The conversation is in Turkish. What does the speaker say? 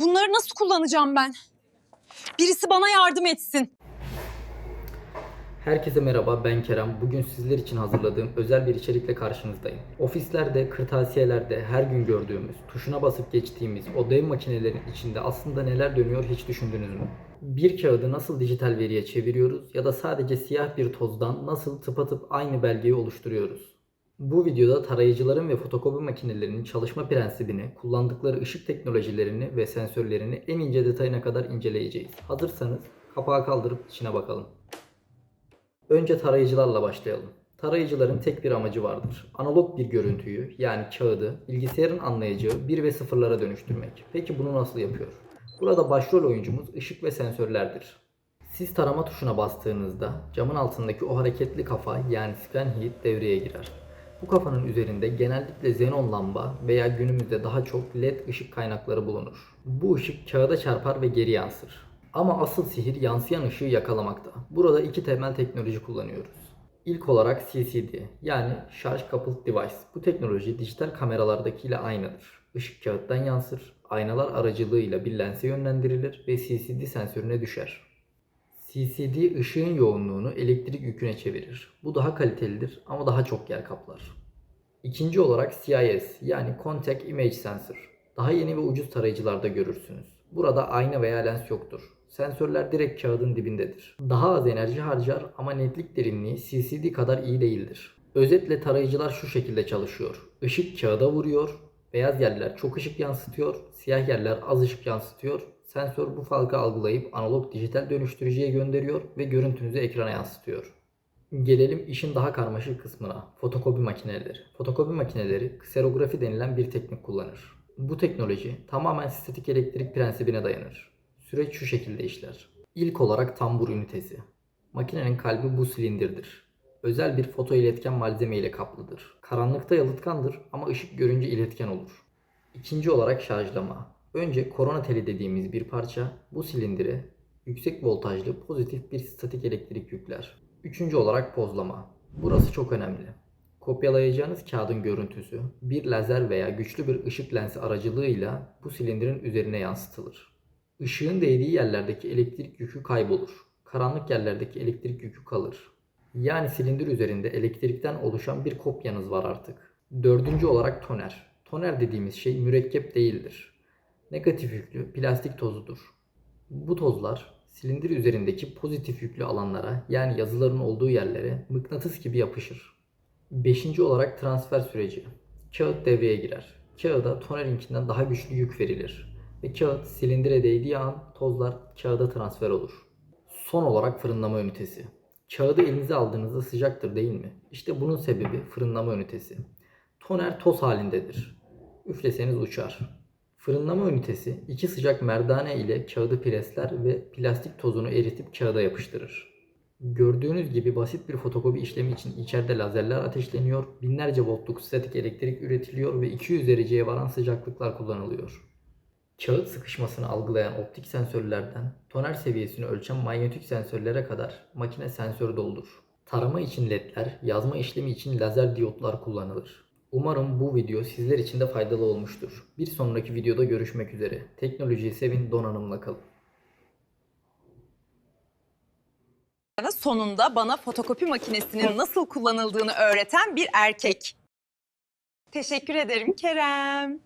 Bunları nasıl kullanacağım ben? Birisi bana yardım etsin. Herkese merhaba ben Kerem. Bugün sizler için hazırladığım özel bir içerikle karşınızdayım. Ofislerde, kırtasiyelerde her gün gördüğümüz, tuşuna basıp geçtiğimiz o dev makinelerin içinde aslında neler dönüyor hiç düşündünüz mü? Bir kağıdı nasıl dijital veriye çeviriyoruz ya da sadece siyah bir tozdan nasıl tıpatıp aynı belgeyi oluşturuyoruz? Bu videoda tarayıcıların ve fotokopi makinelerinin çalışma prensibini, kullandıkları ışık teknolojilerini ve sensörlerini en ince detayına kadar inceleyeceğiz. Hazırsanız kapağı kaldırıp içine bakalım. Önce tarayıcılarla başlayalım. Tarayıcıların tek bir amacı vardır. Analog bir görüntüyü yani kağıdı bilgisayarın anlayacağı 1 ve 0'lara dönüştürmek. Peki bunu nasıl yapıyor? Burada başrol oyuncumuz ışık ve sensörlerdir. Siz tarama tuşuna bastığınızda camın altındaki o hareketli kafa yani scan heat devreye girer. Bu kafanın üzerinde genellikle xenon lamba veya günümüzde daha çok led ışık kaynakları bulunur. Bu ışık kağıda çarpar ve geri yansır. Ama asıl sihir yansıyan ışığı yakalamakta. Burada iki temel teknoloji kullanıyoruz. İlk olarak CCD yani Charge Coupled Device. Bu teknoloji dijital kameralardakiyle aynıdır. Işık kağıttan yansır, aynalar aracılığıyla bir lense yönlendirilir ve CCD sensörüne düşer. CCD ışığın yoğunluğunu elektrik yüküne çevirir. Bu daha kalitelidir ama daha çok yer kaplar. İkinci olarak CIS yani Contact Image Sensor. Daha yeni ve ucuz tarayıcılarda görürsünüz. Burada ayna veya lens yoktur. Sensörler direkt kağıdın dibindedir. Daha az enerji harcar ama netlik derinliği CCD kadar iyi değildir. Özetle tarayıcılar şu şekilde çalışıyor. Işık kağıda vuruyor, beyaz yerler çok ışık yansıtıyor, siyah yerler az ışık yansıtıyor. Sensör bu farkı algılayıp analog dijital dönüştürücüye gönderiyor ve görüntünüzü ekrana yansıtıyor. Gelelim işin daha karmaşık kısmına. Fotokopi makineleri. Fotokopi makineleri kserografi denilen bir teknik kullanır. Bu teknoloji tamamen statik elektrik prensibine dayanır. Süreç şu şekilde işler. İlk olarak tambur ünitesi. Makinenin kalbi bu silindirdir. Özel bir foto iletken malzeme ile kaplıdır. Karanlıkta yalıtkandır ama ışık görünce iletken olur. İkinci olarak şarjlama. Önce korona teli dediğimiz bir parça bu silindire yüksek voltajlı pozitif bir statik elektrik yükler. Üçüncü olarak pozlama. Burası çok önemli. Kopyalayacağınız kağıdın görüntüsü bir lazer veya güçlü bir ışık lensi aracılığıyla bu silindirin üzerine yansıtılır. Işığın değdiği yerlerdeki elektrik yükü kaybolur. Karanlık yerlerdeki elektrik yükü kalır. Yani silindir üzerinde elektrikten oluşan bir kopyanız var artık. Dördüncü olarak toner. Toner dediğimiz şey mürekkep değildir. Negatif yüklü plastik tozudur. Bu tozlar silindir üzerindeki pozitif yüklü alanlara yani yazıların olduğu yerlere mıknatıs gibi yapışır. Beşinci olarak transfer süreci. Kağıt devreye girer. Kağıda tonerinkinden daha güçlü yük verilir. Ve kağıt silindire değdiği an tozlar kağıda transfer olur. Son olarak fırınlama ünitesi. Kağıdı elinize aldığınızda sıcaktır değil mi? İşte bunun sebebi fırınlama ünitesi. Toner toz halindedir. Üfleseniz uçar. Fırınlama ünitesi iki sıcak merdane ile kağıdı presler ve plastik tozunu eritip kağıda yapıştırır. Gördüğünüz gibi basit bir fotokopi işlemi için içeride lazerler ateşleniyor, binlerce voltluk statik elektrik üretiliyor ve 200 dereceye varan sıcaklıklar kullanılıyor. Kağıt sıkışmasını algılayan optik sensörlerden toner seviyesini ölçen manyetik sensörlere kadar makine sensör doldur. Tarama için ledler, yazma işlemi için lazer diyotlar kullanılır. Umarım bu video sizler için de faydalı olmuştur. Bir sonraki videoda görüşmek üzere. Teknolojiyi sevin, donanımla kalın. Sonunda bana fotokopi makinesinin nasıl kullanıldığını öğreten bir erkek. Teşekkür ederim Kerem.